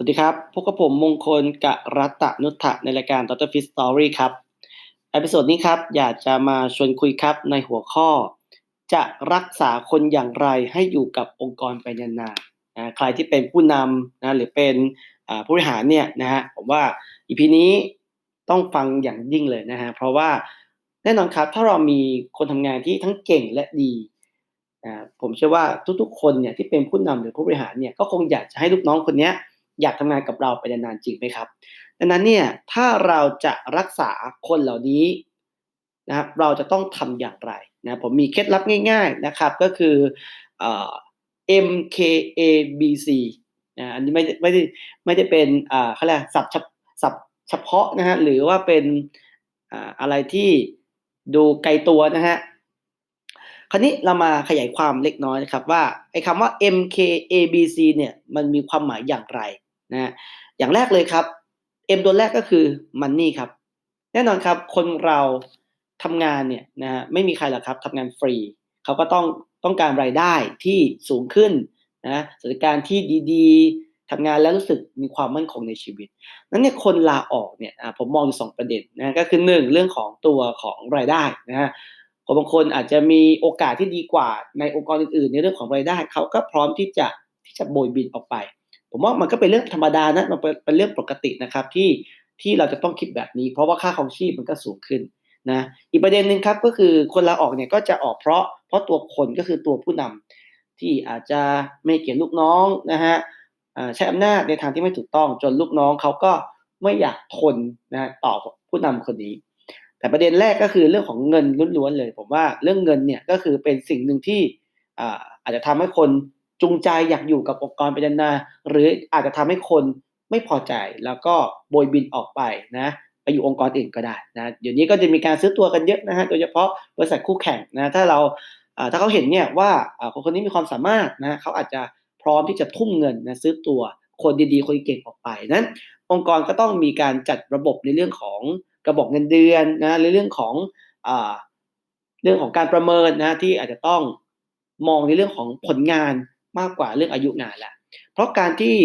สวัสดีครับ พบกับผมมงคลกะรัตะนุทธะในรายการ Dr. Fit Story ครับอพิโซดนี้ครับ อยากจะมาชวนคุยครับในหัวข้อ จะรักษาคนอย่างไรให้อยู่กับองค์กรไปนานๆนะใครที่เป็นผู้นำนะหรือเป็นผู้บริหารเนี่ยนะฮะผมว่าอีพีนี้ต้องฟังอย่างยิ่งเลยนะฮะเพราะว่าแน่นอนครับถ้าเรามีคนทำงานที่ทั้งเก่งและดีนะผมเชื่อว่าทุกๆ คนเนี่ยที่เป็นผู้นำหรือผู้บริหารเนี่ยก็คงอยากจะให้ลูกน้องคนนี้ อยากทำงานกับเราไปนานๆจริงไหมครับ ดังนั้นเนี่ยถ้าเราจะรักษาคนเหล่านี้นะครับเราจะต้องทำอย่างไรนะผมมีเคล็ดลับง่ายๆนะครับก็คือเอ่อ MKABC นะอันนี้ไม่ไม่ได้ไม่ได้เป็นอ่าเขาเรียกสับสับเฉพาะนะฮะหรือว่าเป็นอ่าอะไรที่ดูไกลตัวนะฮะคราวนี้เรามาขยายความเล็กน้อยนะครับว่าไอ้คำว่า MKABC เนี่ยมันมีความหมายอย่างไร นะอย่างแรกเลยครับ M ตัวแรกก็คือ Money ครับ แน่นอนครับคนเราทำงานเนี่ยนะฮะไม่มีใครหรอกครับทำงานฟรีเขาก็ต้องต้องการรายได้ที่สูงขึ้นนะสถานการณ์ที่ดีๆทำงานแล้วรู้สึกมีความมั่นคงในชีวิต นั้นเนี่ยคนลาออกเนี่ยผมมองอยู่สองประเด็นนะก็คือหนึ่งเรื่องของตัวของรายได้นะฮะคนบางคนอาจจะมีโอกาสที่ดีกว่าในองค์กรอื่นๆ ในเรื่องของรายได้เขาก็พร้อมที่จะที่จะโบยบินออกไป ผมว่ามันก็เป็นเรื่องธรรมดานะมันเป็นเรื่องปกตินะครับที่ที่เราจะต้องคิดแบบนี้ เพราะว่าค่าครองชีพมันก็สูงขึ้นนะอีกประเด็นหนึ่งครับก็คือคนลาออกเนี่ยก็จะออกเพราะเพราะตัวคนก็คือตัวผู้นำที่อาจจะไม่เกี่ยลูกน้องนะฮะใช้อำนาจในทางที่ไม่ถูกต้องจนลูกน้องเขาก็ไม่อยากทนนะต่อผู้นำคนนี้ แต่ประเด็นแรกก็คือเรื่องของเงินล้วนๆเลย ผมว่าเรื่องเงินเนี่ยก็คือเป็นสิ่งหนึ่งที่อาจจะทำให้คน จูงใจอยากอยู่กับองค์กรไปนานๆหรืออาจจะทำให้คนไม่พอใจแล้วก็โบยบินออกไปนะไปอยู่องค์กรอื่นก็ได้นะเดี๋ยวนี้ก็จะมีการซื้อตัวกันเยอะนะฮะโดยเฉพาะบริษัทคู่แข่งนะถ้าเราถ้าเขาเห็นเนี่ยว่าคนคนนี้มีความสามารถนะเขาอาจจะพร้อมที่จะทุ่มเงินนะซื้อตัวคนดีๆ คนเก่งออกไปนั้น องค์กรก็ต้องมีการจัดระบบในเรื่องของกระบอกเงินเดือนนะในเรื่องของอเรื่องของการประเมินนะที่อาจจะต้องมองในเรื่องของผลงาน มากกว่าเรื่องอายุงานแหละเพราะการที่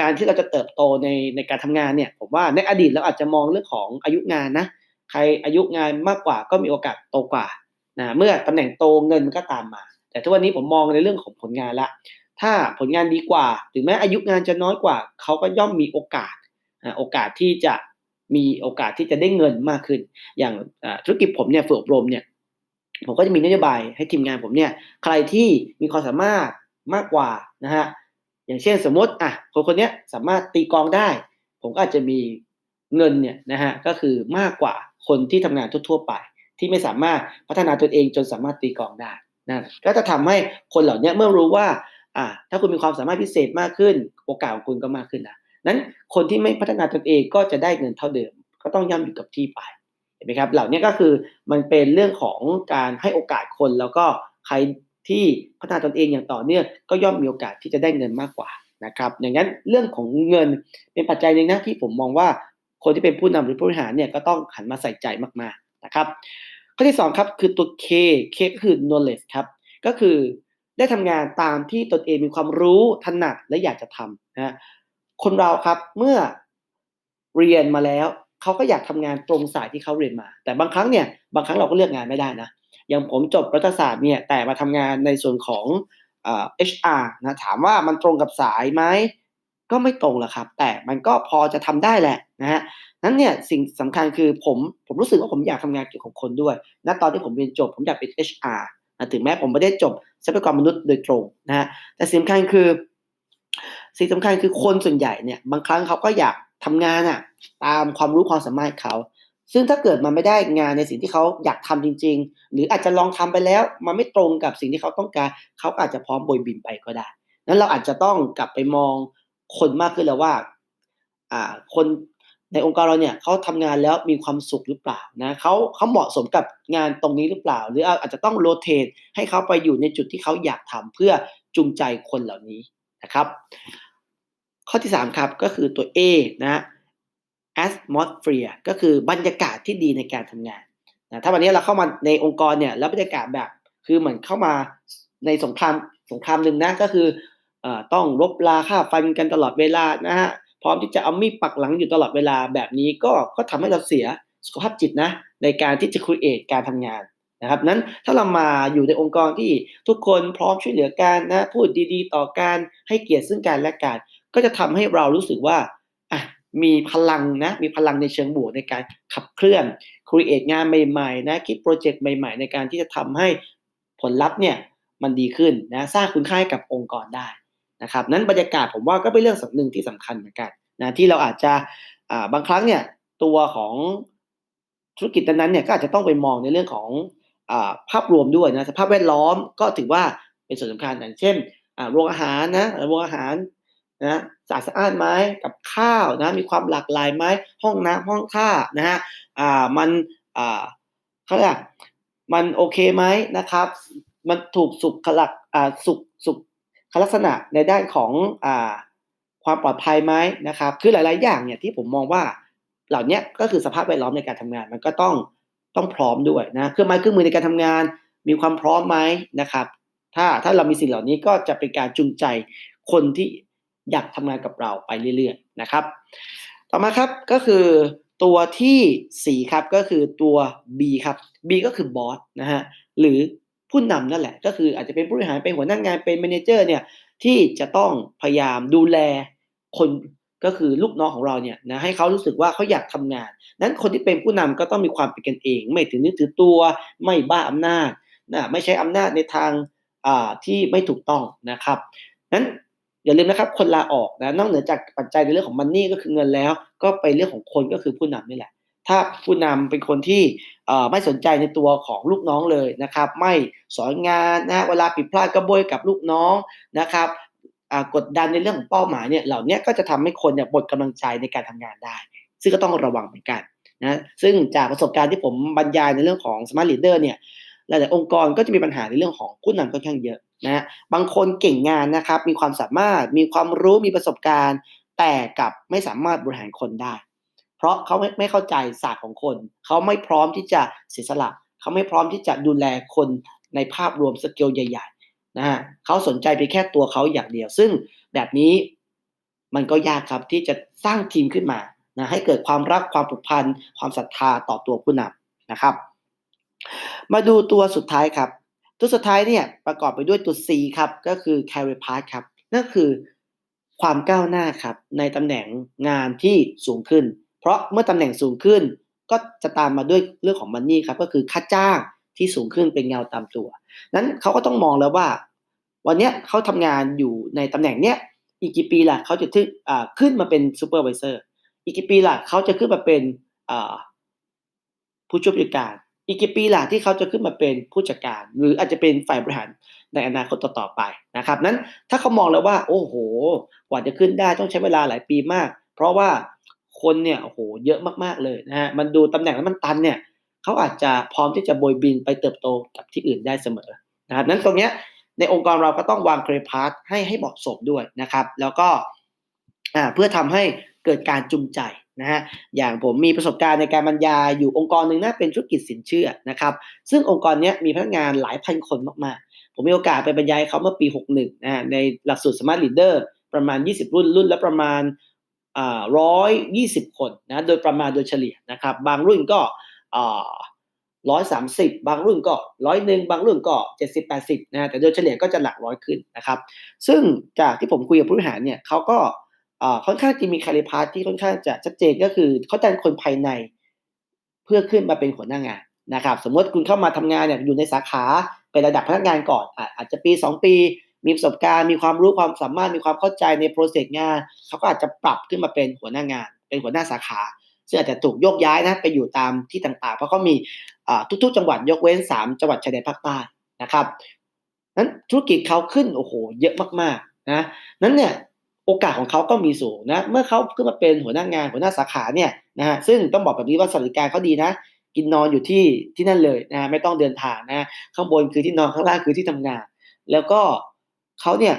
การที่เราจะเติบโตในในการทำงานเนี่ยผมว่าในอดีตเราอาจจะมองเรื่องของอายุงานนะใครอายุงานมากกว่าก็มีโอกาสโตกว่านะเมื่อตำแหน่งโตเงินมันก็ตามมา แต่ทุกวันนี้ผมมองในเรื่องของผลงานละ ถ้าผลงานดีกว่า ถึงแม้อายุงานจะน้อยกว่า เขาก็ย่อมมีโอกาสโอกาสที่จะมีโอกาสที่จะได้เงินมากขึ้น อย่างธุรกิจผมเนี่ยฝึกอบรมเนี่ยผมก็จะมีนโยบายให้ทีมงานผมเนี่ยใครที่มีความสามารถ มากกว่านะฮะอย่างเช่นสมมติอะคนคนนี้สามารถตีกองได้ ผมก็อาจจะมีเงินเนี่ยนะฮะก็คือมากกว่าคนที่ทำงานทั่ว ๆ ไป ที่ไม่สามารถพัฒนาตนเองจนสามารถตีกองได้นะก็จะทำให้คนเหล่านี้เมื่อรู้ว่าอ่าถ้าคุณมีความสามารถพิเศษมากขึ้น โอกาสของคุณก็มากขึ้นนะนั้นคนที่ไม่พัฒนาตนเองก็จะได้เงินเท่าเดิม ก็ต้องย่ำอยู่กับที่ไปเห็นไหมครับเหล่านี้ก็คือมันเป็นเรื่องของการให้โอกาสคนแล้วก็ใคร ที่พัฒนาตนเองอย่างต่อเนื่องก็ย่อมมีโอกาสที่จะได้เงินมากกว่านะครับอย่างนั้นเรื่องของเงินเป็นปัจจัยหนึ่งนะที่ผมมองว่าคนที่เป็นผู้นำหรือผู้บริหารเนี่ยก็ต้องหันมาใส่ใจมากๆนะครับข้อที่2ครับคือตัว K K ก็คือ knowledge ครับก็คือได้ทำงานตามที่ตนเองมีความรู้ถนัดและอยากจะทำนะคนเราครับเมื่อเรียนมาแล้วเขาก็อยากทำงานตรงสายที่เขาเรียนมา แต่บางครั้งเนี่ยบางครั้งเราก็เลือกงานไม่ได้นะ อย่างผมจบรัฐศาสตร์เนี่ยแต่มาทำงานในส่วนของเอ่อ HR นะถามว่ามันตรงกับสายไหมก็ไม่ตรงหรอกครับ แต่มันก็พอจะทำได้แหละนะฮะนั้นเนี่ยสิ่งสำคัญคือผมผมรู้สึกว่าผมอยากทำงานเกี่ยวกับคนด้วยณตอนที่ผมเรียนจบ ผมอยากเป็น HR นะถึงแม้ผมไม่ได้จบทรัพยากรมนุษย์โดยตรงนะฮะแต่สิ่งสำคัญคือ สิ่งสำคัญคือคนส่วนใหญ่เนี่ยบางครั้งเขาก็อยากทำงานอะตามความรู้ความสามารถเขา ซึ่งถ้าเกิดมันไม่ได้งานในสิ่งที่เขาอยากทำจริง ๆ หรืออาจจะลองทำไปแล้ว มันไม่ตรงกับสิ่งที่เขาต้องการ เขาอาจจะพร้อมบยบินไปก็ได้ นั้นเราอาจจะต้องกลับไปมองคนมากขึ้นแล้วว่า อ่า คนในองค์กรเราเนี่ยเขาทำงานแล้วมีความสุขหรือเปล่านะเขาเขาเหมาะสมกับงานตรงนี้หรือเปล่า หรืออาจจะต้องโรเตทให้เขาไปอยู่ในจุดที่เขาอยากทำเพื่อจูงใจคนเหล่านี้นะครับ ข้อที่ 3 ครับก็คือตัว A นะ atmosphere ก็คือบรรยากาศที่ดีในการทำงานนะถ้าวันนี้เราเข้ามาในองค์กรเนี่ยแล้วบรรยากาศแบบคือเหมือนเข้ามาในสงครามสงครามหนึ่งนะก็คืออต้องลบลาค่าฟันกันตลอดเวลานะฮะพร้อมที่จะเอามีดปักหลังอยู่ตลอดเวลาแบบนี้ก็ก็ทำให้เราเสียสุขภาพจิตนะในการที่จะค r เอทการทำงานนะครับนั้นถ้าเรามาอยู่ในองค์กรที่ทุกคนพร้อมช่วยเหลือกันนะพูดดีๆ ต่อการให้เกียรติซึ่งกันและกันก็จะทำให้เรารู้สึกว่า มีพลังนะมีพลังในเชิงบวกในการขับเคลื่อนครีเอทงานใหม่ๆนะคิดโปรเจกต์ใหม่ๆ ในการที่จะทำให้ผลลัพธ์เนี่ยมันดีขึ้นนะสร้างคุณค่าให้กับองค์กรได้นะครับนั้นบรรยากาศผมว่าก็เป็นเรื่องสำหนึ่งที่สำคัญเหมือนกันนะที่เราอาจจะอ่าบางครั้งเนี่ยตัวของธุรกิจนั้นเนี่ยก็อาจจะต้องไปมองในเรื่องของอภาพรวมด้วยนะสภาพแวดล้อมก็ถือว่าเป็นส่วนสำคัญอย่างเช่นโรงอาหารนะโรงอาหาร นะสะอาดสะอ้านไหมกับข้าวนะมีความหลากหลายไหมห้องน้ำห้องท่านะฮะอ่ามันอ่าเขาเรียกมันโอเคไหมนะครับ มันถูกสุขลักอ่าสุขสุขลักษณะในด้านของอ่าความปลอดภัยไหมนะครับ คือหลาย ๆ อย่างเนี่ยที่ผมมองว่าเหล่านี้ก็คือสภาพแวดล้อมในการทำงาน มันก็ต้องต้องพร้อมด้วยนะเครื่องไม้เครื่องมือในการทำงาน มีความพร้อมไหมนะครับ ถ้าถ้าเรามีสิ่งเหล่านี้ก็จะเป็นการจูงใจคนที่ อยากทำงานกับเราไปเรื่อยๆนะครับ ต่อมาครับก็คือตัวที่ 4 ครับก็คือตัว B ครับ B ก็คือบอสนะฮะหรือผู้นำนั่นแหละ ก็คืออาจจะเป็นผู้บริหารเป็นหัวหน้างงานเป็นแมเนเจอร์เนี่ยที่จะต้องพยายามดูแลคนก็คือลูกน้องของเราเนี่ยนะให้เขารู้สึกว่าเขาอยากทำงาน นั้นคนที่เป็นผู้นำก็ต้องมีความเป็นกันเอง ไม่ถือนึกถือตัวไม่บ้าอำนาจนะไม่ใช้อำนาจในทางที่ไม่ถูกต้องนะครับนั้น อย่าลืมนะครับ คนลาออกนะนอกเหนือจากปัจจัยในเรื่องของมันนี่ก็คือเงินแล้ว ก็ไปเรื่องของคนก็คือผู้นำนี่แหละ ถ้าผู้นำเป็นคนที่ไม่สนใจในตัวของลูกน้องเลยนะครับ ไม่สอนงานนะเวลาผิดพลาดก็โบยกับลูกน้องนะครับกดดันในเรื่องของเป้าหมายเนี่ยเหล่านี้ก็จะทำให้คนเนี่ยหมดกำลังใจในการทำงานได้ ซึ่งก็ต้องระวังเหมือนกันนะซึ่งจากประสบการณ์ที่ผมบรรยายในเรื่องของ smart leader เนี่ยหลายๆองค์กรก็จะมีปัญหาในเรื่องของผู้นำค่อนข้างเยอะ นะบางคนเก่งงานนะครับ มีความสามารถมีความรู้มีประสบการณ์ แต่กับไม่สามารถบริหารคนได้ เพราะเขาไม่ไม่เข้าใจศาสตร์ของคน เขาไม่พร้อมที่จะเสียสละ เขาไม่พร้อมที่จะดูแลคนในภาพรวมสเกลใหญ่ๆนะฮะเขาสนใจไปแค่ตัวเขาอย่างเดียว ซึ่งแบบนี้มันก็ยากครับที่จะสร้างทีมขึ้นมานะให้เกิดความรักความผูกพันความศรัทธาต่อตัวผู้นำนะครับ มาดูตัวสุดท้ายครับ ตัวสุดท้ายเนี่ยประกอบไปด้วยตัว C ครับก็คือ career path ครับนั่นคือความก้าวหน้าครับในตำแหน่งงานที่สูงขึ้น เพราะเมื่อตำแหน่งสูงขึ้น ก็จะตามมาด้วยเรื่องของมันนี่ครับก็คือค่าจ้างที่สูงขึ้นเป็นเงาตามตัว นั้นเขาก็ต้องมองแล้วว่า วันนี้เขาทำงานอยู่ในตำแหน่งเนี้ยอีกกี่ปีล่ะเขาจะขึ้นมาเป็นซูเปอร์วิเซอร์อีกกี่ปีล่ะเขาจะขึ้นมาเป็นผู้ช่วยผู้จัดการ อีกกี่ปีล่ะที่เขาจะขึ้นมาเป็นผู้จัดการ หรืออาจจะเป็นฝ่ายบริหารในอนาคตต่อๆไปนะครับนั้นถ้าเขามองแล้วว่า โอ้โห กว่าจะขึ้นได้ต้องใช้เวลาหลายปีมาก เพราะว่าคนเนี่ยโอ้โหเยอะมากๆเลยนะฮะมันดูตำแหน่งแล้วมันตันเนี่ยเขาอาจจะพร้อมที่จะโบยบินไปเติบโตกับที่อื่นได้เสมอนะครับนั้นตรงเนี้ยในองค์กรเราก็ต้องวางเครพาร์ทให้ให้เหมาะสมด้วยนะครับ แล้วก็เพื่อทำให้เกิดการจูงใจ นะฮะอย่างผมมีประสบการณ์ในการบรรยายอยู่องค์กรหนึ่งนะเป็นธุรกิจสินเชื่อนะครับ ซึ่งองค์กรนี้มีพนักงานหลายพันคนมากๆ ผมมีโอกาสไปบรรยายเขาเมื่อปี 61นะฮะในหลักสูตร Smart Leader ประมาณ 20 รุ่นรุ่นละประมาณร้อยยี่สิบคนนะโดยประมาณโดยเฉลี่ยนะครับ บางรุ่นก็ร้อยสามสิบบางรุ่นก็ร้อยหนึ่งบางรุ่นก็เจ็ดสิบแปดสิบนะแต่โดยเฉลี่ยก็จะหลักร้อยขึ้นนะครับ ซึ่งจากที่ผมคุยกับผู้บริหารเนี่ยเขาก็ ค่อนข้างจะมีคาลิพาร์ที่ค่อนข้างจะชัดเจนก็คือเขาจ้างคนภายในเพื่อขึ้นมาเป็นหัวหน้างานนะครับ สมมติคุณเข้ามาทำงานเนี่ยอยู่ในสาขาเป็นระดับพนักงานก่อน อาจจะปี 2 ปีมีประสบการณ์มีความรู้ความสามารถมีความเข้าใจในโปรเซสงานเขาก็อาจจะปรับขึ้นมาเป็นหัวหน้างาน เป็นหัวหน้าสาขา ซึ่งอาจจะถูกยกย้ายนะไปอยู่ตามที่ต่างๆ เพราะเขามีทุกๆ จังหวัดยกเว้น 3 จังหวัดชายแดนภาคใต้นะครับนั้นธุรกิจเขาขึ้นโอ้โหเยอะมากๆนะนั้นเนี่ย โอกาสของเขาก็มีสูงนะเมื่อเขาขึ้นมาเป็นหัวหน้างานหัวหน้าสาขาเนี่ยนะฮะซึ่งต้องบอกแบบนี้ว่าสวัสดิการเขาดีนะกินนอนอยู่ที่ที่นั่นเลยนะไม่ต้องเดินทางนะข้างบนคือที่นอนข้างล่างคือที่ทำงาน แล้วก็เขาเนี่ย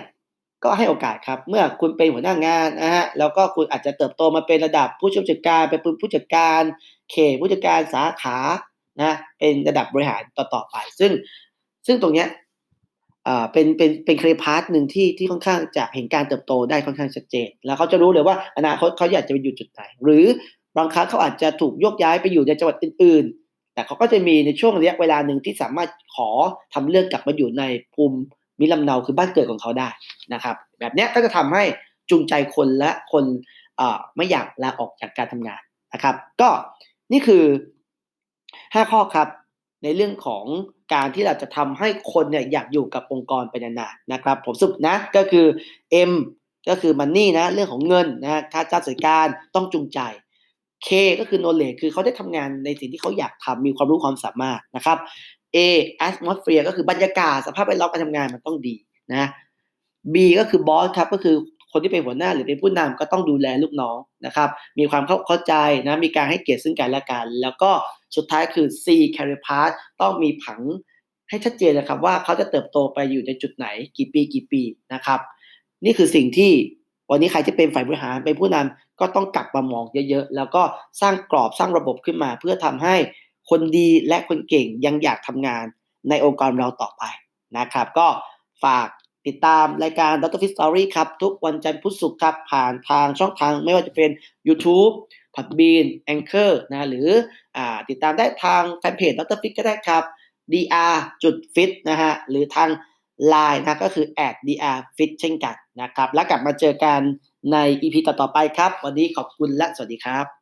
ก็ให้โอกาสครับ เมื่อคุณเป็นหัวหน้างานนะฮะแล้วก็คุณอาจจะเติบโตมาเป็นระดับผู้ช่วยจัดการเป็นผู้จัดการเขตผู้จัดการสาขานะเป็นระดับ บริหารต่อๆไป ซึ่งซึ่งตรงเนี้ย เป็นเป็นเป็นเครพาร์ทหนึ่งที่ที่ค่อนข้างจะเห็นการเติบโตได้ค่อนข้างชัดเจน แล้วเขาจะรู้เลยว่าอนาคตเขาอยากจะไปอยู่จุดไหนหรือบางครั้งเขาอาจจะถูกยกย้ายไปอยู่ในจังหวัดอื่น ๆ แต่เขาก็จะมีในช่วงระยะเวลาหนึ่งที่สามารถขอทำเรื่องกลับมาอยู่ในภูมิมิลำเนาคือบ้านเกิดของเขาได้นะครับ แบบนี้ก็จะทำให้จูงใจคนและคนอ่าไม่อยากลาออกจากการทำงานนะครับ ก็นี่คือ 5 ข้อครับในเรื่องของ การที่เราจะทำให้คนเนี่ยอยากอยู่กับองค์กรไปนานๆนะครับ ผมสรุปนะก็คือ M ก็คือ Money นะเรื่องของเงินนะค่าจ้างสวัสดิการต้องจูงใจ K ก็คือ knowledge คือเขาได้ทำงานในสิ่งที่เขาอยากทำมีความรู้ความสามารถนะครับ A atmosphere ก็คือบรรยากาศสภาพแวดล้อมการทำงานมันต้องดีนะ B ก็คือ boss ครับก็คือ คนที่เป็นหัวหน้าหรือเป็นผู้นำก็ต้องดูแลลูกน้องนะครับ มีความเข้าใจนะ มีการให้เกียรติซึ่งกันและกัน แล้วก็สุดท้ายคือ C career path ต้องมีผังให้ชัดเจนนะครับว่าเขาจะเติบโตไปอยู่ในจุดไหนกี่ปีกี่ปีนะครับ นี่คือสิ่งที่วันนี้ใครที่เป็นฝ่ายบริหารเป็นผู้นำก็ต้องกลับมามองเยอะๆ แล้วก็สร้างกรอบสร้างระบบขึ้นมา เพื่อทำให้คนดีและคนเก่งยังอยากทำงานในองค์กรเราต่อไปนะครับ ก็ฝาก ติดตามรายการ Dr. Fistory ครับ ทุกวันจันทร์พุธศุกร์ครับ ผ่านทางช่องทางไม่ว่าจะเป็น YouTube Podbean Anchor นะหรืออติดตามได้ทางแฟนเพจ Dr. Fit ก็ได้ครับ dr จุด fit นะฮะหรือทาง Line นะก็คือ @dr fit เช่นกันนะครับ แล้วกลับมาเจอกันใน EP ต่อๆไปครับ วันนี้ขอบคุณและสวัสดีครับ